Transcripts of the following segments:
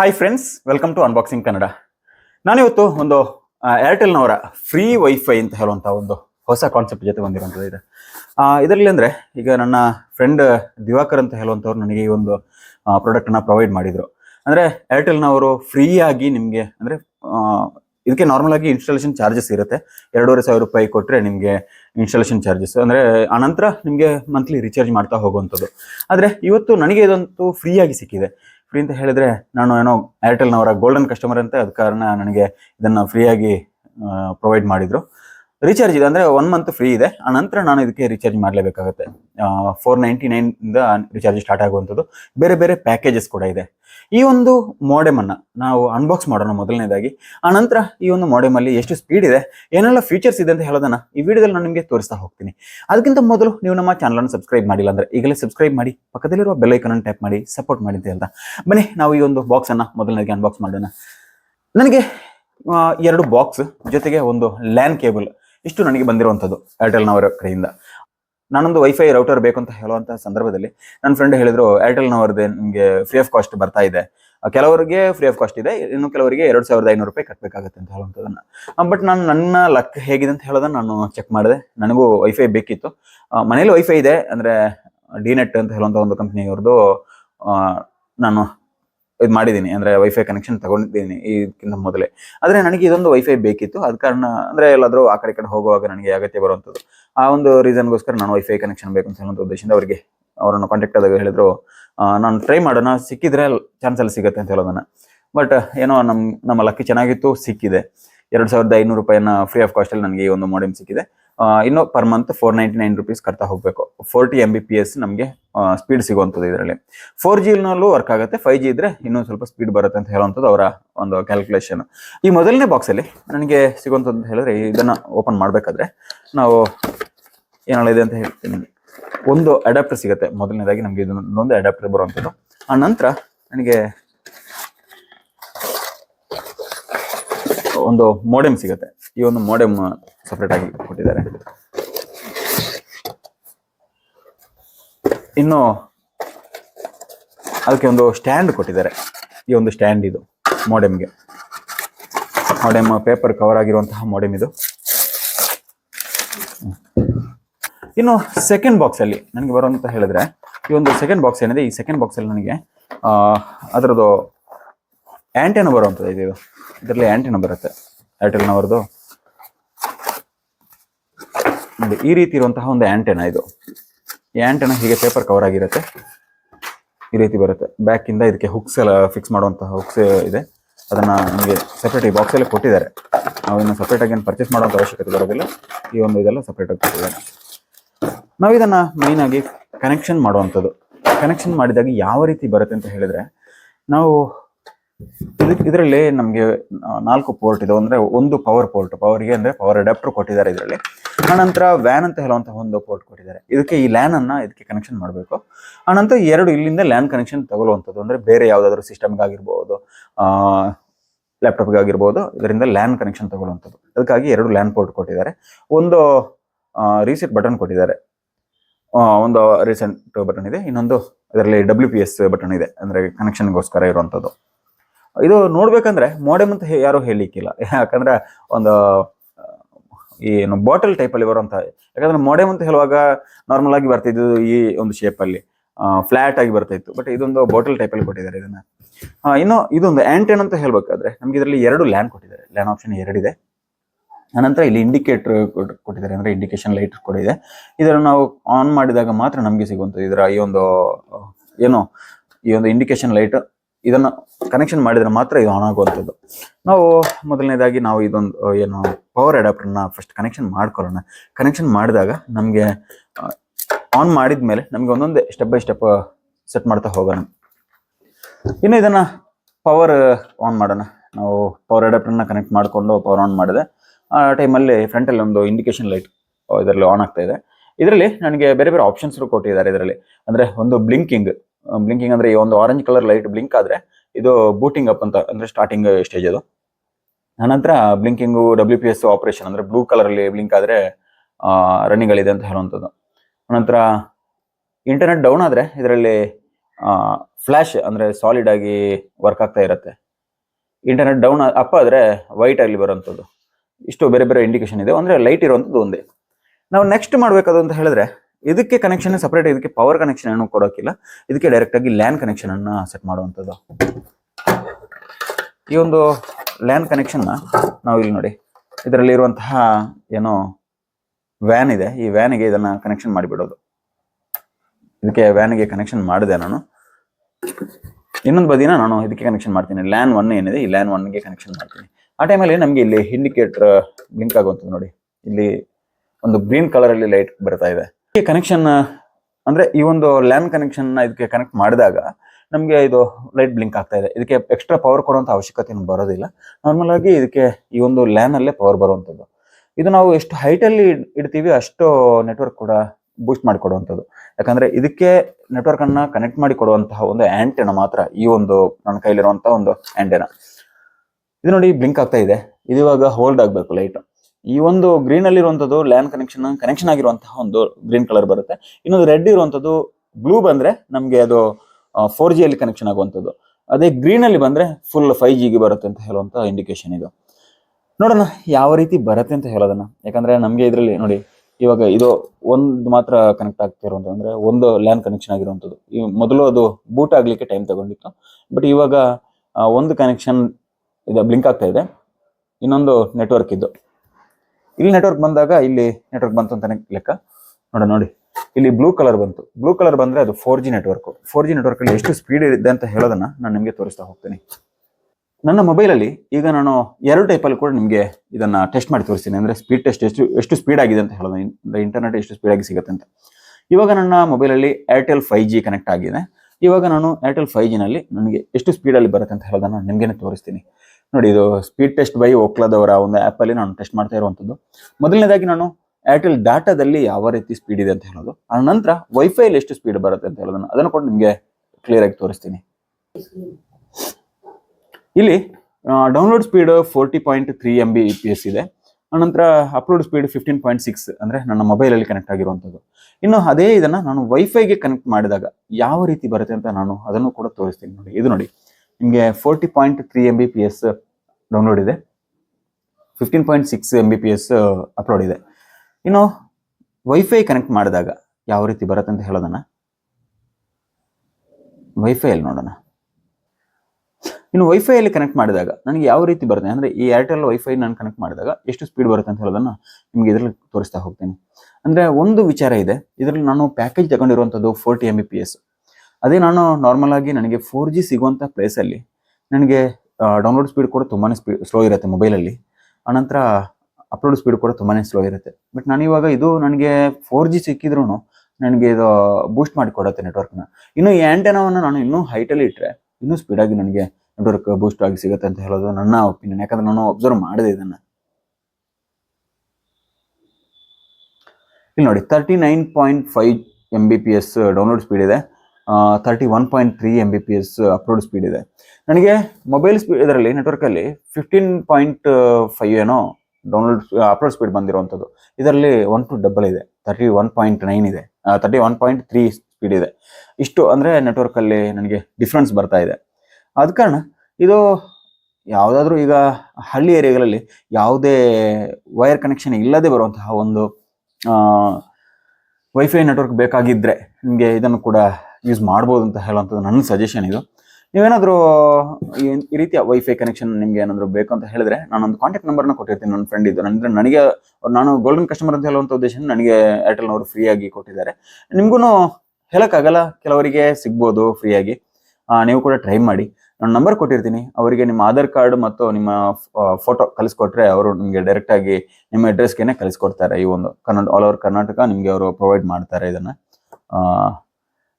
Hi friends welcome to unboxing Kannada ನಾನಿವತ್ತು ಒಂದು ಏರ್ಟೆಲ್ನವರ free wifi ಅಂತ ಹೇಳುವಂಥ ಒಂದು ಹೊಸ ಕಾನ್ಸೆಪ್ಟ್ ಜೊತೆ ಬಂದಿರುವಂಥದ್ದು ಇದೆ. ಇದರಲ್ಲಿ ಅಂದರೆ ಈಗ ನನ್ನ ಫ್ರೆಂಡ್ ದಿವಾಕರ್ ಅಂತ ಹೇಳುವಂಥವ್ರು ನನಗೆ ಈ ಒಂದು ಪ್ರಾಡಕ್ಟನ್ನು ಪ್ರೊವೈಡ್ ಮಾಡಿದರು. ಅಂದರೆ ಏರ್ಟೆಲ್ನವರು ಫ್ರೀಯಾಗಿ ನಿಮಗೆ, ಅಂದರೆ ಇದಕ್ಕೆ ನಾರ್ಮಲ್ ಆಗಿ ಇನ್ಸ್ಟಾಲೇಷನ್ ಚಾರ್ಜಸ್ ಇರುತ್ತೆ. ಎರಡೂವರೆ ಸಾವಿರ ರೂಪಾಯಿ ಕೊಟ್ಟರೆ ನಿಮಗೆ ಇನ್ಸ್ಟಾಲೇಷನ್ ಚಾರ್ಜಸ್ ಅಂದರೆ ಆನಂತರ ನಿಮಗೆ ಮಂತ್ಲಿ ರೀಚಾರ್ಜ್ ಮಾಡ್ತಾ ಹೋಗುವಂಥದ್ದು. ಆದರೆ ಇವತ್ತು ನನಗೆ ಇದಂತೂ ಫ್ರೀಯಾಗಿ ಸಿಕ್ಕಿದೆ. ಫ್ರೀ ಅಂತ ಹೇಳಿದ್ರೆ ನಾನು ಏನೋ ಏರ್ಟೆಲ್ನವರ ಗೋಲ್ಡನ್ ಕಸ್ಟಮರ್ ಅಂತ, ಅದ ಕಾರಣ ನನಗೆ ಇದನ್ನು ಫ್ರೀಯಾಗಿ ಪ್ರೊವೈಡ್ ಮಾಡಿದರು. ರೀಚಾರ್ಜ್ ಇದೆ ಅಂದರೆ ಒನ್ ಮಂತ್ ಫ್ರೀ ಇದೆ. ಆನಂತರ ನಾನು ಇದಕ್ಕೆ ರೀಚಾರ್ಜ್ ಮಾಡಲೇಬೇಕಾಗುತ್ತೆ. ಫೋರ್ ನೈಂಟಿ ನೈನಿಂದ ರೀಚಾರ್ಜ್ ಸ್ಟಾರ್ಟ್ ಆಗುವಂಥದ್ದು. ಬೇರೆ ಬೇರೆ ಪ್ಯಾಕೇಜಸ್ ಕೂಡ ಇದೆ. ಈ ಒಂದು ಮೋಡೆಮನ್ನು ನಾವು ಅನ್ಬಾಕ್ಸ್ ಮಾಡೋಣ ಮೊದಲನೇದಾಗಿ. ಆನಂತರ ಈ ಒಂದು ಮೋಡೆಮಲ್ಲಿ ಎಷ್ಟು ಸ್ಪೀಡ್ ಇದೆ, ಏನೆಲ್ಲ ಫೀಚರ್ಸ್ ಇದೆ ಅಂತ ಹೇಳೋದನ್ನ ಈ ವಿಡಿಯೋದಲ್ಲಿ ನಾನು ನಿಮಗೆ ತೋರಿಸ್ತಾ ಹೋಗ್ತೀನಿ. ಅದಕ್ಕಿಂತ ಮೊದಲು ನೀವು ನಮ್ಮ ಚಾನಲನ್ನು ಸಬ್ಸ್ಕ್ರೈಬ್ ಮಾಡಿಲ್ಲ ಅಂದರೆ ಈಗಲೇ ಸಬ್ಸ್ಕ್ರೈಬ್ ಮಾಡಿ, ಪಕ್ಕದಲ್ಲಿರುವ ಬೆಲ್ ಅನ್ನು ಟ್ಯಾಪ್ ಮಾಡಿ ಸಪೋರ್ಟ್ ಮಾಡಿ ಅಂತ ಬನ್ನಿ, ನಾವು ಈ ಒಂದು ಬಾಕ್ಸನ್ನು ಮೊದಲನೇದಾಗಿ ಅನ್ಬಾಕ್ಸ್ ಮಾಡೋಣ. ನನಗೆ ಎರಡು ಬಾಕ್ಸ್ ಜೊತೆಗೆ ಒಂದು ಲ್ಯಾನ್ ಕೇಬಲ್ ಇಷ್ಟು ನನಗೆ ಬಂದಿರುವಂಥದ್ದು ಏರ್ಟೆಲ್ನವರ ಕಡೆಯಿಂದ ನಾನೊಂದು ವೈಫೈ ರೌಟರ್ ಬೇಕು ಅಂತ ಹೇಳುವಂತಹ ಸಂದರ್ಭದಲ್ಲಿ ನನ್ನ ಫ್ರೆಂಡ್ ಹೇಳಿದ್ರು ಏರ್ಟೆಲ್ನವರದೇ ನಿಮಗೆ ಫ್ರೀ ಆಫ್ ಕಾಸ್ಟ್ ಬರ್ತಾ ಇದೆ. ಕೆಲವರಿಗೆ ಫ್ರೀ ಆಫ್ ಕಾಸ್ಟ್ ಇದೆ, ಇನ್ನು ಕೆಲವರಿಗೆ ಎರಡು ಸಾವಿರದ ಐನೂರು ರೂಪಾಯಿ ಕಟ್ಟಬೇಕಾಗುತ್ತೆ ಅಂತ ಹೇಳುವಂಥದ್ದನ್ನ. ಬಟ್ ನಾನು ನನ್ನ ಲಕ್ ಹೇಗಿದೆ ಅಂತ ಹೇಳೋದನ್ನು ನಾನು ಚೆಕ್ ಮಾಡಿದೆ. ನನಗೂ ವೈಫೈ ಬೇಕಿತ್ತು. ಮನೇಲಿ ವೈಫೈ ಇದೆ, ಅಂದರೆ ಡಿನೆಟ್ ಅಂತ ಹೇಳುವಂಥ ಒಂದು ಕಂಪ್ನಿಯವ್ರದ್ದು ನಾನು ಇದು ಮಾಡಿದ್ದೀನಿ ಅಂದರೆ ವೈಫೈ ಕನೆಕ್ಷನ್ ತಗೊಂಡಿದ್ದೀನಿ ಇದಕ್ಕಿಂತ ಮೊದಲೇ. ಆದರೆ ನನಗೆ ಇದೊಂದು ವೈಫೈ ಬೇಕಿತ್ತು, ಅದ ಕಾರಣ ಅಂದರೆ ಎಲ್ಲಾದರೂ ಆ ಕಡೆ ಕಡೆ ಹೋಗುವಾಗ ನನಗೆ ಅಗತ್ಯ ಬರುವಂಥದ್ದು ಆ ಒಂದು ರೀಸನ್ಗೋಸ್ಕರ ನಾನು ವೈಫೈ ಕನೆಕ್ಷನ್ ಬೇಕು ಅಂತ ಉದ್ದೇಶದಿಂದ ಅವರಿಗೆ ಅವರನ್ನು ಕಾಂಟ್ಯಾಕ್ಟ್ ಆದಾಗ ಹೇಳಿದ್ರು ನಾನು ಟ್ರೈ ಮಾಡೋಣ, ಸಿಕ್ಕಿದ್ರೆ ಚಾನ್ಸಲ್ಲಿ ಸಿಗುತ್ತೆ ಅಂತ ಹೇಳೋದನ್ನು. ಬಟ್ ಏನೋ ನಮ್ಮ ನಮ್ಮ ಲಕ್ಕಿ ಚೆನ್ನಾಗಿತ್ತು, ಸಿಕ್ಕಿದೆ. ಎರಡು ಸಾವಿರದ ಐನೂರು ರೂಪಾಯಿನ ಫ್ರೀ ಆಫ್ ಕಾಸ್ಟಲ್ಲಿ ನನಗೆ ಈ ಒಂದು ಮಾಡೆಮ್ ಸಿಕ್ಕಿದೆ. ಇನ್ನು per month four ninety nine rupees ಕಟ್ತಾ ಹೋಗಬೇಕು. Forty M B P S ನಮಗೆ ಸ್ಪೀಡ್ ಸಿಗುವಂಥದ್ದು ಇದರಲ್ಲಿ. ಫೋರ್ ಜಿನಲ್ಲೂ ವರ್ಕ್ ಆಗುತ್ತೆ. ಫೈವ್ ಜಿ ಇದ್ರೆ ಇನ್ನೂ ಸ್ವಲ್ಪ ಸ್ಪೀಡ್ ಬರುತ್ತೆ ಅಂತ ಹೇಳುವಂಥದ್ದು ಅವರ ಒಂದು ಕ್ಯಾಲ್ಕುಲೇಷನ್ ಈ ಮೊದಲನೇ ಬಾಕ್ಸಲ್ಲಿ ನನಗೆ ಸಿಗುವಂಥದ್ದು ಹೇಳಿದ್ರೆ ಇದನ್ನು ಓಪನ್ ಮಾಡಬೇಕಾದ್ರೆ ನಾವು ಏನಾಳಿದೆ ಅಂತ ಹೇಳ್ತೀನಿ. ಒಂದು ಅಡಾಪ್ಟರ್ ಸಿಗುತ್ತೆ. ಮೊದಲನೇದಾಗಿ ನಮಗೆ ಇದೊಂದು ಅಡಾಪ್ಟರ್ ಬರುವಂಥದ್ದು. ಆ ನಂತರ ನನಗೆ ಒಂದು ಮೋಡೆಮ್ ಸಿಗುತ್ತೆ. ಈ ಒಂದು ಮೋಡೆಮ್ ಸಪ್ರೇಟ್ ಆಗಿ ಕೊಟ್ಟಿದ್ದಾರೆ. ಇನ್ನು ಅದಕ್ಕೆ ಒಂದು ಸ್ಟ್ಯಾಂಡ್ ಕೊಟ್ಟಿದ್ದಾರೆ. ಈ ಒಂದು ಸ್ಟ್ಯಾಂಡ್ ಇದು ಮೋಡೆಮ್ಗೆ ಮೋಡೆಮ್ ಪೇಪರ್ ಕವರ್ ಆಗಿರುವಂತಹ ಮೋಡೆಮ್ ಇದು. ಇನ್ನು ಸೆಕೆಂಡ್ ಬಾಕ್ಸ್ ಅಲ್ಲಿ ನನಗೆ ಬರುವಂತ ಹೇಳಿದ್ರೆ, ಈ ಒಂದು ಸೆಕೆಂಡ್ ಬಾಕ್ಸ್ ಏನಿದೆ, ಈ ಸೆಕೆಂಡ್ ಬಾಕ್ಸ್ ಅಲ್ಲಿ ನನಗೆ ಅದರದ್ದು ಆಂಟೆನ ಬರುವಂಥದ್ದು ಇದು. ಇದರಲ್ಲಿ ಆಂಟೆನ ಬರುತ್ತೆ. ಏರ್ಟೆಲ್ನವರದು ಈ ರೀತಿ ಇರುವಂತಹ ಒಂದು ಆಂಟೆನಾ ಇದು. ಈ ಆಂಟೆನ ಹೀಗೆ ಪೇಪರ್ ಕವರ್ ಆಗಿರುತ್ತೆ. ಈ ರೀತಿ ಬರುತ್ತೆ. ಬ್ಯಾಕ್ ಇಂದ ಇದಕ್ಕೆ ಹುಕ್ಸ್ ಎಲ್ಲ ಫಿಕ್ಸ್ ಮಾಡುವಂತಹ ಹುಕ್ಸ್ ಇದೆ. ಅದನ್ನ ನಿಮಗೆ ಸಪ್ರೇಟ್ ಈ ಬಾಕ್ಸ್ ಅಲ್ಲಿ ಕೊಟ್ಟಿದ್ದಾರೆ. ನಾವು ಇನ್ನು ಸೆಪರೇಟ್ ಆಗಿ ಏನು ಪರ್ಚೇಸ್ ಮಾಡುವಂತ ಅವಶ್ಯಕತೆ ಬರೋದಿಲ್ಲ. ಈ ಒಂದು ಇದೆಲ್ಲ ಸೆಪರೇಟ್ ಆಗಿ ಕೊಟ್ಟಿದ್ದಾರೆ. ನಾವು ಇದನ್ನ ಮೈನ್ ಆಗಿ ಕನೆಕ್ಷನ್ ಮಾಡುವಂಥದ್ದು. ಕನೆಕ್ಷನ್ ಮಾಡಿದಾಗ ಯಾವ ರೀತಿ ಬರುತ್ತೆ ಅಂತ ಹೇಳಿದ್ರೆ, ನಾವು ಇದರಲ್ಲಿ ನಮಗೆ ನಾಲ್ಕು ಪೋರ್ಟ್ ಇದೆ ಅಂದ್ರೆ ಒಂದು ಪವರ್ ಪೋರ್ಟ್ ಪವರ್ಗೆ ಅಂದ್ರೆ ಪವರ್ ಅಡಾಪ್ಟರ್ ಕೊಟ್ಟಿದ್ದಾರೆ ಇದರಲ್ಲಿ. ಆನಂತರ ವ್ಯಾನ್ ಅಂತ ಹೇಳುವಂತಹ ಒಂದು ಪೋರ್ಟ್ ಕೊಟ್ಟಿದ್ದಾರೆ. ಇದಕ್ಕೆ ಈ ಲ್ಯಾನ್ ಅನ್ನ ಇದಕ್ಕೆ ಕನೆಕ್ಷನ್ ಮಾಡಬೇಕು. ಆನಂತರ ಎರಡು ಇಲ್ಲಿಂದ ಲ್ಯಾನ್ ಕನೆಕ್ಷನ್ ತಗೊಳ್ಳುವಂಥದ್ದು. ಅಂದ್ರೆ ಬೇರೆ ಯಾವುದಾದ್ರೂ ಸಿಸ್ಟಮ್ಗೆ ಆಗಿರ್ಬೋದು ಲ್ಯಾಪ್ಟಾಪ್ಗೆ ಆಗಿರ್ಬೋದು ಇದರಿಂದ ಲ್ಯಾನ್ ಕನೆಕ್ಷನ್ ತಗೊಳ್ಳುವಂಥದ್ದು. ಅದಕ್ಕಾಗಿ ಎರಡು ಲ್ಯಾನ್ ಪೋರ್ಟ್ ಕೊಟ್ಟಿದ್ದಾರೆ. ಒಂದು ರೀಸೆಟ್ ಬಟನ್ ಕೊಟ್ಟಿದ್ದಾರೆ. ಒಂದು ರೀಸೆಂಟ್ ಬಟನ್ ಇದೆ. ಇನ್ನೊಂದು ಇದರಲ್ಲಿ ಡಬ್ಲ್ಯೂ ಬಟನ್ ಇದೆ. ಅಂದ್ರೆ ಕನೆಕ್ಷನ್ಗೋಸ್ಕರ ಇರುವಂಥದ್ದು. ಇದು ನೋಡ್ಬೇಕಂದ್ರೆ ಮೋಡೆಮ್ ಅಂತ ಯಾರು ಹೇಳಲಿಕ್ಕಿಲ್ಲ. ಯಾಕಂದ್ರೆ ಒಂದು ಏನು ಬಾಟಲ್ ಟೈಪಲ್ಲಿ ಬರುವಂತ, ಯಾಕಂದ್ರೆ ಮೋಡೆಮ್ ಅಂತ ಹೇಳುವಾಗ ನಾರ್ಮಲ್ ಆಗಿ ಬರ್ತಿದ್ದು ಈ ಒಂದು ಶೇಪಲ್ಲಿ ಫ್ಲಾಟ್ ಆಗಿ ಬರ್ತಾ ಬಟ್ ಇದೊಂದು ಬಾಟಲ್ ಟೈಪಲ್ಲಿ ಕೊಟ್ಟಿದ್ದಾರೆ ಇದನ್ನ. ಇನ್ನು ಇದೊಂದು ಆಂಟೆನ್ ಅಂತ ಹೇಳ್ಬೇಕಾದ್ರೆ ನಮ್ಗೆ ಇದರಲ್ಲಿ ಎರಡು ಲ್ಯಾನ್ ಕೊಟ್ಟಿದ್ದಾರೆ. ಲ್ಯಾನ್ ಆಪ್ಷನ್ ಎರಡಿದೆ. ಅನಂತರ ಇಲ್ಲಿ ಇಂಡಿಕೇಟರ್ ಕೊಟ್ಟಿದ್ದಾರೆ. ಅಂದ್ರೆ ಇಂಡಿಕೇಶನ್ ಲೈಟ್ ಕೂಡ ಇದೆ. ಇದನ್ನು ನಾವು ಆನ್ ಮಾಡಿದಾಗ ಮಾತ್ರ ನಮಗೆ ಸಿಗುವಂಥದ್ದು. ಇದರ ಈ ಒಂದು ಏನು, ಈ ಒಂದು ಇಂಡಿಕೇಶನ್ ಲೈಟ್ ಇದನ್ನ ಕನೆಕ್ಷನ್ ಮಾಡಿದ್ರೆ ಮಾತ್ರ ಇದು ಆನ್ ಆಗುವಂಥದ್ದು. ನಾವು ಮೊದಲನೇದಾಗಿ ನಾವು ಇದೊಂದು ಏನು ಪವರ್ ಅಡಾಪ್ಟರ್ನ ಫಸ್ಟ್ ಕನೆಕ್ಷನ್ ಮಾಡ್ಕೊಳ್ಳೋಣ. ಕನೆಕ್ಷನ್ ಮಾಡಿದಾಗ ನಮಗೆ ಆನ್ ಮಾಡಿದ ಮೇಲೆ ನಮಗೆ ಒಂದೊಂದೇ ಸ್ಟೆಪ್ ಬೈ ಸ್ಟೆಪ್ ಸೆಟ್ ಮಾಡ್ತಾ ಹೋಗೋಣ. ಇನ್ನು ಇದನ್ನ ಪವರ್ ಆನ್ ಮಾಡೋಣ. ನಾವು ಪವರ್ ಅಡಾಪ್ಟರ್ನ ಕನೆಕ್ಟ್ ಮಾಡಿಕೊಂಡು ಪವರ್ ಆನ್ ಮಾಡಿದೆ. ಆ ಟೈಮಲ್ಲಿ ಫ್ರಂಟಲ್ಲಿ ಒಂದು ಇಂಡಿಕೇಶನ್ ಲೈಟ್ ಇದರಲ್ಲಿ ಆನ್ ಆಗ್ತಾ ಇದೆ. ಇದರಲ್ಲಿ ನನಗೆ ಬೇರೆ ಬೇರೆ ಆಪ್ಷನ್ಸ್ ಕೊಟ್ಟಿದ್ದಾರೆ ಇದರಲ್ಲಿ. ಅಂದರೆ ಒಂದು ಬ್ಲಿಂಕಿಂಗ್ ಬ್ಲಿಂಕಿಂಗ್ ಅಂದ್ರೆ ಈ ಒಂದು ಆರೆಂಜ್ ಕಲರ್ ಲೈಟ್ ಬ್ಲಿಂಕ್ ಆದ್ರೆ ಇದು ಬೂಟಿಂಗ್ ಅಪ್ ಅಂತ, ಅಂದ್ರೆ ಸ್ಟಾರ್ಟಿಂಗ್ ಸ್ಟೇಜ್ ಅದು. ಆನಂತರ blinking W P S operation ಅಂದ್ರೆ ಬ್ಲೂ ಕಲರ್ ಅಲ್ಲಿ ಬ್ಲಿಂಕ್ ಆದ್ರೆ ರನ್ನಿಂಗ್ ಅಲ್ಲಿ ಇದೆ ಅಂತ ಹೇಳುವಂಥದ್ದು. ಆನಂತರ ಇಂಟರ್ನೆಟ್ ಡೌನ್ ಆದ್ರೆ ಇದರಲ್ಲಿ ಫ್ಲಾಶ್ ಅಂದರೆ ಸಾಲಿಡ್ ಆಗಿ ವರ್ಕ್ ಆಗ್ತಾ ಇರುತ್ತೆ. ಇಂಟರ್ನೆಟ್ ಡೌನ್ ಅಪ್ ಆದರೆ ವೈಟ್ ಆಗಲಿ ಬರೋಂಥದ್ದು ಇಷ್ಟು ಬೇರೆ ಬೇರೆ ಇಂಡಿಕೇಶನ್ ಇದೆ, ಅಂದರೆ ಲೈಟ್ ಇರುವಂಥದ್ದು ಒಂದೇ. ನಾವು ನೆಕ್ಸ್ಟ್ ಮಾಡಬೇಕಾದ ಅಂತ ಹೇಳಿದ್ರೆ ಇದಕ್ಕೆ ಕನೆಕ್ಷನ್ ಸಪರೇಟ್ ಇದಕ್ಕೆ ಪವರ್ ಕನೆಕ್ಷನ್ ಏನು ಕೊಡೋಕ್ಕಿಲ್ಲ ಇದಕ್ಕೆ ಡೈರೆಕ್ಟ್ ಆಗಿ ಲ್ಯಾನ್ ಕನೆಕ್ಷನ್ ಅನ್ನ ಸೆಟ್ ಮಾಡುವಂಥದ್ದು. ಈ ಒಂದು ಲ್ಯಾನ್ ಕನೆಕ್ಷನ್ ನಾವು ಇಲ್ಲಿ ನೋಡಿ, ಇದರಲ್ಲಿ ಇರುವಂತಹ ಏನೋ ವ್ಯಾನ್ ಇದೆ. ಈ ವ್ಯಾನಿಗೆ ಇದನ್ನ ಕನೆಕ್ಷನ್ ಮಾಡಿಬಿಡೋದು. ಇದಕ್ಕೆ ವ್ಯಾನಿಗೆ ಕನೆಕ್ಷನ್ ಮಾಡಿದೆ ನಾನು. ಇನ್ನೊಂದು ಬದಿನ ನಾನು ಇದಕ್ಕೆ ಕನೆಕ್ಷನ್ ಮಾಡ್ತೀನಿ. ಲ್ಯಾನ್ ಒನ್ ಏನಿದೆ, ಈ ಲ್ಯಾನ್ ಒನ್ಗೆ ಕನೆಕ್ಷನ್ ಮಾಡ್ತೀನಿ. ಆ ಟೈಮಲ್ಲಿ ನಮಗೆ ಇಲ್ಲಿ ಇಂಡಿಕೇಟರ್ ಲಿಂಕ್ ಆಗುವಂಥದ್ದು ನೋಡಿ. ಇಲ್ಲಿ ಒಂದು ಗ್ರೀನ್ ಕಲರ್ ಅಲ್ಲಿ ಲೈಟ್ ಬರ್ತಾ ಇದೆ. ಕನೆಕ್ಷನ್ ಅಂದ್ರೆ ಈ ಒಂದು ಲ್ಯಾನ್ ಕನೆಕ್ಷನ್ ಇದಕ್ಕೆ ಕನೆಕ್ಟ್ ಮಾಡಿದಾಗ ನಮಗೆ ಇದು ಲೈಟ್ ಬ್ಲಿಂಕ್ ಆಗ್ತಾ ಇದೆ. ಇದಕ್ಕೆ ಎಕ್ಸ್ಟ್ರಾ ಪವರ್ ಕೊಡುವಂತ ಅವಶ್ಯಕತೆ ಬರೋದಿಲ್ಲ. ನಾರ್ಮಲ್ ಆಗಿ ಇದಕ್ಕೆ ಈ ಒಂದು ಲ್ಯಾನ್ ಅಲ್ಲೇ ಪವರ್ ಬರುವಂಥದ್ದು ಇದು ನಾವು ಎಷ್ಟು ಹೈಟ್ ಅಲ್ಲಿ ಇಡ್ತೀವಿ ಅಷ್ಟು ನೆಟ್ವರ್ಕ್ ಕೂಡ ಬೂಸ್ಟ್ ಮಾಡಿಕೊಡುವಂಥದ್ದು ಯಾಕಂದ್ರೆ ಇದಕ್ಕೆ ನೆಟ್ವರ್ಕ್ ಅನ್ನ ಕನೆಕ್ಟ್ ಮಾಡಿ ಕೊಡುವಂತಹ ಒಂದು ಆಂಟೆನ ಮಾತ್ರ ಈ ಒಂದು ನನ್ನ ಕೈಲಿರುವಂತಹ ಒಂದು ಆಂಟೆನ ಇದು ನೋಡಿ ಬ್ಲಿಂಕ್ ಆಗ್ತಾ ಇದೆ. ಇದು ಇವಾಗ ಹೋಲ್ಡ್ ಆಗಬೇಕು ಲೈಟ್ ಈ ಒಂದು ಗ್ರೀನ್ ಅಲ್ಲಿ ಇರುವಂತದ್ದು ಲ್ಯಾನ್ ಕನೆಕ್ಷನ್ ಕನೆಕ್ಷನ್ ಆಗಿರುವಂತಹ ಒಂದು ಗ್ರೀನ್ ಕಲರ್ ಬರುತ್ತೆ. ಇನ್ನೊಂದು ರೆಡ್ ಇರುವಂತದ್ದು ಬ್ಲೂ ಬಂದ್ರೆ ನಮಗೆ ಅದು ಫೋರ್ ಜಿ ಅಲ್ಲಿ ಕನೆಕ್ಷನ್ ಆಗುವಂಥದ್ದು ಅದೇ ಗ್ರೀನ್ ಅಲ್ಲಿ ಬಂದ್ರೆ ಫುಲ್ ಫೈವ್ ಜಿಗೆ ಬರುತ್ತೆ ಅಂತ ಹೇಳುವಂತ ಇಂಡಿಕೇಶನ್ ಇದು. ನೋಡೋಣ ಯಾವ ರೀತಿ ಬರುತ್ತೆ ಅಂತ ಹೇಳೋದನ್ನ. ಯಾಕಂದ್ರೆ ನಮಗೆ ಇದರಲ್ಲಿ ನೋಡಿ, ಇವಾಗ ಇದು ಒಂದು ಮಾತ್ರ ಕನೆಕ್ಟ್ ಆಗ್ತಿರುವಂತ ಅಂದ್ರೆ ಒಂದು ಲ್ಯಾನ್ ಕನೆಕ್ಷನ್ ಆಗಿರುವಂಥದ್ದು ಈ ಮೊದಲು ಅದು ಬೂಟ್ ಆಗ್ಲಿಕ್ಕೆ ಟೈಮ್ ತಗೊಂಡಿತ್ತು. ಬಟ್ ಇವಾಗ ಒಂದು ಕನೆಕ್ಷನ್ ಇದು ಬ್ಲಿಂಕ್ ಆಗ್ತಾ ಇದೆ. ಇನ್ನೊಂದು ನೆಟ್ವರ್ಕ್ ಇದ್ದು. ಇಲ್ಲಿ ನೆಟ್ವರ್ಕ್ ಬಂದಾಗ ಇಲ್ಲಿ ನೆಟ್ವರ್ಕ್ ಬಂತು ಅಂತಾನೆ ಲೆಕ್ಕ. ನೋಡ, ನೋಡಿ. ಇಲ್ಲಿ ಬ್ಲೂ ಕಲರ್ ಬಂತು. ಬ್ಲೂ ಕಲರ್ ಬಂದ್ರೆ ಅದು four G network four G network ಅಲ್ಲಿ ಎಷ್ಟು ಸ್ಪೀಡ್ ಇದೆ ಅಂತ ಹೇಳೋದನ್ನ ನಾನು ನಿಮಗೆ ತೋರಿಸ್ತಾ ಹೋಗ್ತೀನಿ. ನನ್ನ ಮೊಬೈಲ್ ಅಲ್ಲಿ ಈಗ ನಾನು ಎರಡು ಟೈಪಲ್ಲಿ ಕೂಡ ನಿಮಗೆ ಇದನ್ನ ಟೆಸ್ಟ್ ಮಾಡಿ ತೋರಿಸ್ತೀನಿ. ಅಂದ್ರೆ ಸ್ಪೀಡ್ ಟೆಸ್ಟ್ ಎಷ್ಟು ಎಷ್ಟು ಸ್ಪೀಡ್ ಆಗಿದೆ ಅಂತ ಹೇಳೋದು ಇಂಟರ್ನೆಟ್ ಎಷ್ಟು ಸ್ಪೀಡ್ ಆಗಿ ಸಿಗುತ್ತೆ ಅಂತ. ಇವಾಗ ನನ್ನ ಮೊಬೈಲ್ ಅಲ್ಲಿ ಏರ್ಟೆಲ್ ಫೈವ್ ಜಿ ಕನೆಕ್ಟ್ ಆಗಿದೆ. ಇವಾಗ ನಾನು ಏರ್ಟೆಲ್ ಫೈವ್ ಜಿನಲ್ಲಿ ನನಗೆ ಎಷ್ಟು ಸ್ಪೀಡಲ್ಲಿ ಬರುತ್ತೆ ಅಂತ ಹೇಳೋದನ್ನ ನಿಮಗೇನೆ ತೋರಿಸ್ತೀನಿ. ನೋಡಿ, ಇದು ಸ್ಪೀಡ್ ಟೆಸ್ಟ್ ಬೈ ಓಕ್ಲಾದವರ ಒಂದು ಆ್ಯಪಲ್ಲಿ ನಾನು ಟೆಸ್ಟ್ ಮಾಡ್ತಾ ಇರುವಂಥದ್ದು. ಮೊದಲನೇದಾಗಿ ನಾನು ಏರ್ಟೆಲ್ ಡಾಟಾದಲ್ಲಿ ಯಾವ ರೀತಿ ಸ್ಪೀಡ್ ಇದೆ ಅಂತ ಹೇಳೋದು. ಆ ನಂತರ ವೈಫೈಲಿ ಎಷ್ಟು ಸ್ಪೀಡ್ ಬರುತ್ತೆ ಅಂತ ಹೇಳೋದನ್ನು ಅದನ್ನು ಕೂಡ ನಿಮಗೆ ಕ್ಲಿಯರ್ ಆಗಿ ತೋರಿಸ್ತೀನಿ. ಇಲ್ಲಿ download speed forty point three M B P S ಇದೆ. ಆನಂತರ upload speed fifteen point six ಅಂದರೆ ನನ್ನ ಮೊಬೈಲಲ್ಲಿ ಕನೆಕ್ಟ್ ಆಗಿರುವಂಥದ್ದು. ಇನ್ನು ಅದೇ ಇದನ್ನು ನಾನು ವೈಫೈಗೆ ಕನೆಕ್ಟ್ ಮಾಡಿದಾಗ ಯಾವ ರೀತಿ ಬರುತ್ತೆ ಅಂತ ನಾನು ಅದನ್ನು ಕೂಡ ತೋರಿಸ್ತೀನಿ ನೋಡಿ. ಇದು ನೋಡಿ. ನಿಮಗೆ forty point three M B P S download ಇದೆ. Fifteen point six M B P S upload ಇದೆ. ಇನ್ನು ವೈಫೈ ಕನೆಕ್ಟ್ ಮಾಡಿದಾಗ ಯಾವ ರೀತಿ ಬರುತ್ತೆ ಅಂತ ಹೇಳೋದನ್ನ? ವೈಫೈಯಲ್ಲಿ ನೋಡೋಣ. ಇನ್ನು ವೈಫೈಯಲ್ಲಿ ಕನೆಕ್ಟ್ ಮಾಡಿದಾಗ ನನಗೆ ಯಾವ ರೀತಿ ಬರುತ್ತೆ? ಅಂದರೆ ಈ ಏರ್ಟೆಲ್ ವೈಫೈ ನಾನು ಕನೆಕ್ಟ್ ಮಾಡಿದಾಗ ಎಷ್ಟು ಸ್ಪೀಡ್ ಬರುತ್ತೆ ಅಂತ ಹೇಳೋದನ್ನು ನಿಮಗೆ ಇದರಲ್ಲಿ ತೋರಿಸ್ತಾ ಹೋಗ್ತೀನಿ. ಅಂದರೆ ಒಂದು ವಿಚಾರ ಇದೆ. ಇದರಲ್ಲಿ ನಾನು package ತಗೊಂಡಿರುವಂಥದ್ದು forty M B P S ಅದೇ ನಾನು ನಾರ್ಮಲ್ ಆಗಿ ನನಗೆ ಫೋರ್ ಜಿ ಸಿಗುವಂಥ ಪ್ಲೇಸಲ್ಲಿ ನನಗೆ ಡೌನ್ಲೋಡ್ ಸ್ಪೀಡ್ ಕೂಡ ತುಂಬಾ ಸ್ಪೀಡ್ ಸ್ಲೋ ಇರುತ್ತೆ ಮೊಬೈಲಲ್ಲಿ ಆನಂತರ ಅಪ್ಲೋಡ್ ಸ್ಪೀಡ್ ಕೂಡ ತುಂಬಾ ಸ್ಲೋ ಇರುತ್ತೆ. ಬಟ್ ನಾನು ಇವಾಗ ಇದು ನನಗೆ ಫೋರ್ ಜಿ ಸಿಕ್ಕಿದ್ರು ನನಗೆ ಇದು ಬೂಸ್ಟ್ ಮಾಡಿ ಕೊಡುತ್ತೆ ನೆಟ್ವರ್ಕ್ನ ಇನ್ನು ಈ ಆ್ಯಂಟೆನಾವನ್ನು ನಾನು ಇನ್ನೂ ಹೈಟಲ್ಲಿ ಇಟ್ಟರೆ ಇನ್ನೂ ಸ್ಪೀಡಾಗಿ ನನಗೆ ನೆಟ್ವರ್ಕ್ ಬೂಸ್ಟ್ ಆಗಿ ಸಿಗುತ್ತೆ ಅಂತ ಹೇಳೋದು ನನ್ನ ಒಪಿನಿಯನ್ ಯಾಕಂದ್ರೆ ನಾನು ಅಬ್ಸರ್ವ್ ಮಾಡಿದೆ ಇದನ್ನು. ಇಲ್ಲಿ ನೋಡಿ thirty nine point five M B P S download speed ಇದೆ. Thirty one point three M B P S upload speed ಇದೆ. ನನಗೆ ಮೊಬೈಲ್ ಸ್ಪೀಡ್ ಇದರಲ್ಲಿ ನೆಟ್ವರ್ಕಲ್ಲಿ ಫಿಫ್ಟೀನ್ ಪಾಯಿಂಟ್ ಫೈವ್ ಏನೋ ಡೌನ್ಲೋಡ್ ಅಪ್ಲೋಡ್ ಸ್ಪೀಡ್ ಬಂದಿರುವಂಥದ್ದು. ಇದರಲ್ಲಿ ಒನ್ ಟು ಡಬಲ್ ಇದೆ thirty one point nine ಇದೆ thirty one point three speed ಇದೆ. ಇಷ್ಟು ಅಂದರೆ ನೆಟ್ವರ್ಕಲ್ಲಿ ನನಗೆ ಡಿಫ್ರೆನ್ಸ್ ಬರ್ತಾ ಇದೆ. ಆದ ಕಾರಣ ಇದು ಯಾವುದಾದ್ರೂ ಈಗ ಹಳ್ಳಿ ಏರಿಯಾಗಳಲ್ಲಿ ಯಾವುದೇ ವೈರ್ ಕನೆಕ್ಷನ್ ಇಲ್ಲದೆ ಬರುವಂತಹ ಒಂದು ವೈಫೈ ನೆಟ್ವರ್ಕ್ ಬೇಕಾಗಿದ್ದರೆ ನಿಮಗೆ ಇದನ್ನು ಕೂಡ ಯೂಸ್ ಮಾಡ್ಬೋದು ಅಂತ ಹೇಳುವಂಥದ್ದು ನನ್ನ ಸಜೆಷನ್ ಇದು. ನೀವೇನಾದರೂ, ಈ ರೀತಿಯ ವೈಫೈ ಕನೆಕ್ಷನ್ ನಿಮಗೆ ಏನಾದರೂ ಬೇಕು ಅಂತ ಹೇಳಿದ್ರೆ ನಾನೊಂದು ಕಾಂಟ್ಯಾಕ್ಟ್ ನಂಬರ್ನ ಕೊಟ್ಟಿರ್ತೀನಿ ನನ್ನ ಫ್ರೆಂಡ್ ಇದು. ಅಂದರೆ ನನಗೆ ನಾನು ಗೋಲ್ಡನ್ ಕಸ್ಟಮರ್ ಅಂತ ಹೇಳುವಂಥ ಉದ್ದೇಶ ನನಗೆ ಏರ್ಟೆಲ್ನವರು ಫ್ರೀಯಾಗಿ ಕೊಟ್ಟಿದ್ದಾರೆ. ನಿಮಗೂ ಹೇಳೋಕ್ಕಾಗಲ್ಲ, ಕೆಲವರಿಗೆ ಸಿಗ್ಬೋದು ಫ್ರೀಯಾಗಿ ನೀವು ಕೂಡ ಟ್ರೈ ಮಾಡಿ. ನಾನು ನಂಬರ್ ಕೊಟ್ಟಿರ್ತೀನಿ. ಅವರಿಗೆ ನಿಮ್ಮ ಆಧಾರ್ ಕಾರ್ಡ್ ಮತ್ತು ನಿಮ್ಮ ಫೋಟೋ ಕಳಿಸ್ಕೊಟ್ರೆ ಅವರು ನಿಮಗೆ ಡೈರೆಕ್ಟ್ ಆಗಿ ನಿಮ್ಮ ಅಡ್ರೆಸ್ಗೆನೆ ಕಳಿಸ್ಕೊಡ್ತಾರೆ. ಈ ಒಂದು ಕನ್ನಡ ಆಲ್ ಓವರ್ ಕರ್ನಾಟಕ ನಿಮಗೆ ಅವರು ಪ್ರೊವೈಡ್ ಮಾಡ್ತಾರೆ ಇದನ್ನ.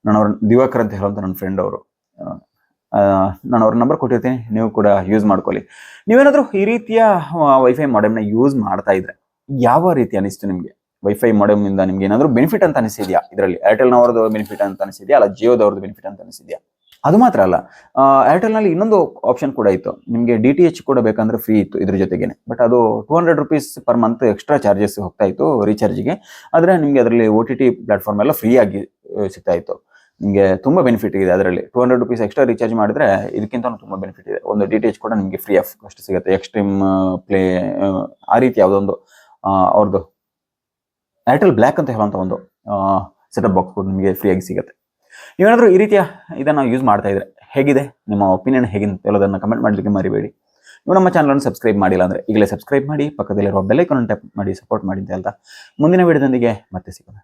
ನಾನು ಅವ್ರ ದಿವಾಕರ್ ಅಂತ ಹೇಳುವಂತ ನನ್ನ ಫ್ರೆಂಡ್ ಅವರು. ನಾನು ಅವ್ರ ನಂಬರ್ ಕೊಟ್ಟಿರ್ತೀನಿ. ನೀವು ಕೂಡ ಯೂಸ್ ಮಾಡ್ಕೊಳ್ಳಿ. ನೀವೇನಾದರೂ ಈ ರೀತಿಯ ವೈಫೈ ಮಾಡೆಮ್ನ ಯೂಸ್ ಮಾಡ್ತಾ ಇದ್ರೆ ಯಾವ ರೀತಿ ಅನಿಸ್ತು ನಿಮಗೆ? ವೈಫೈ ಮಾಡೆಮ್ ಇಂದ ನಿಮ್ಗೆ ಏನಾದರೂ ಬೆನಿಫಿಟ್ ಅಂತ ಅನಿಸಿದ್ಯಾ ಇದರಲ್ಲಿ ಏರ್ಟೆಲ್ನವ್ರದ್ದು ಬೆನಿಫಿಟ್ ಅಂತ ಅನಿಸಿದ್ಯಾ ಅಲ್ಲ ಜಿಯೋದವ್ರದ್ದು ಬೆನಿಫಿಟ್ ಅಂತ ಅನಿಸಿದ್ಯಾ ಅದು ಮಾತ್ರ ಅಲ್ಲ. ಏರ್ಟೆಲ್ನಲ್ಲಿ ಇನ್ನೊಂದು ಆಪ್ಷನ್ ಕೂಡ ಇತ್ತು. ನಿಮಗೆ ಡಿ ಟಿ ಎಚ್ ಕೂಡ ಬೇಕಂದ್ರೆ ಫ್ರೀ ಇತ್ತು ಇದ್ರ ಜೊತೆಗೇನೆ. ಬಟ್ ಅದು two hundred rupees per month extra charges ಹೋಗ್ತಾ ಇತ್ತು ರೀಚಾರ್ಜ್ಗೆ ಆದರೆ ನಿಮಗೆ ಅದರಲ್ಲಿ ಓ ಟಿ ಟಿ ಪ್ಲಾಟ್ಫಾರ್ಮ್ ಎಲ್ಲ ಫ್ರೀ ಆಗಿ ಆ, ಸಿಗ್ತಾ ಇತ್ತು. ನಿಮಗೆ ತುಂಬ ಬೆನಿಫಿಟ್ ಇದೆ ಅದರಲ್ಲಿ. Two hundred rupees extra recharge ಮಾಡಿದ್ರೆ ಇದಕ್ಕಿಂತ ತುಂಬ ಬೆನಿಫಿಟ್ ಇದೆ. ಒಂದು ಡಿ ಟಿ ಎಚ್ ಕೂಡ ನಿಮಗೆ ಫ್ರೀ ಆಫ್ ಕಾಸ್ಟ್ ಸಿಗುತ್ತೆ. ಎಕ್ಸ್ಟ್ರೀಮ್ ಪ್ಲೇ ಆ ರೀತಿ ಯಾವುದೊಂದು ಅವ್ರದ್ದು ಏರ್ಟೆಲ್ ಬ್ಲ್ಯಾಕ್ ಅಂತ ಹೇಳುವಂಥ ಒಂದು ಸೆಟಪ್ ಬಾಕ್ಸ್ ಕೂಡ ನಿಮಗೆ ಫ್ರೀಯಾಗಿ ಸಿಗುತ್ತೆ. ನೀವೇನಾದರೂ ಈ ರೀತಿಯ ಇದನ್ನು ಯೂಸ್ ಮಾಡ್ತಾ ಇದ್ರೆ ಹೇಗಿದೆ? ನಿಮ್ಮ ಒಪಿನಿಯನ್ ಹೇಗಿದೆ ಎಲ್ಲದನ್ನು ಕಮೆಂಟ್ ಮಾಡಲಿಕ್ಕೆ ಮರಿಬೇಡಿ. ನೀವು ನಮ್ಮ ಚಾನಲನ್ನು ಸಬ್ಸ್ಕ್ರೈಬ್ ಮಾಡಿಲ್ಲ ಅಂದರೆ ಈಗಲೇ ಸಬ್ಸ್ಕ್ರೈಬ್ ಮಾಡಿ ಪಕ್ಕದಲ್ಲಿರುವ ಬೆಲ್ಲೈಕನ್ ಟ್ಯಾಪ್ ಮಾಡಿ ಸಪೋರ್ಟ್ ಮಾಡಿ ಅಂತ ಮುಂದಿನ ವಿಡಿಯೋದೊಂದಿಗೆ ಮತ್ತೆ ಸಿಗೋಣ.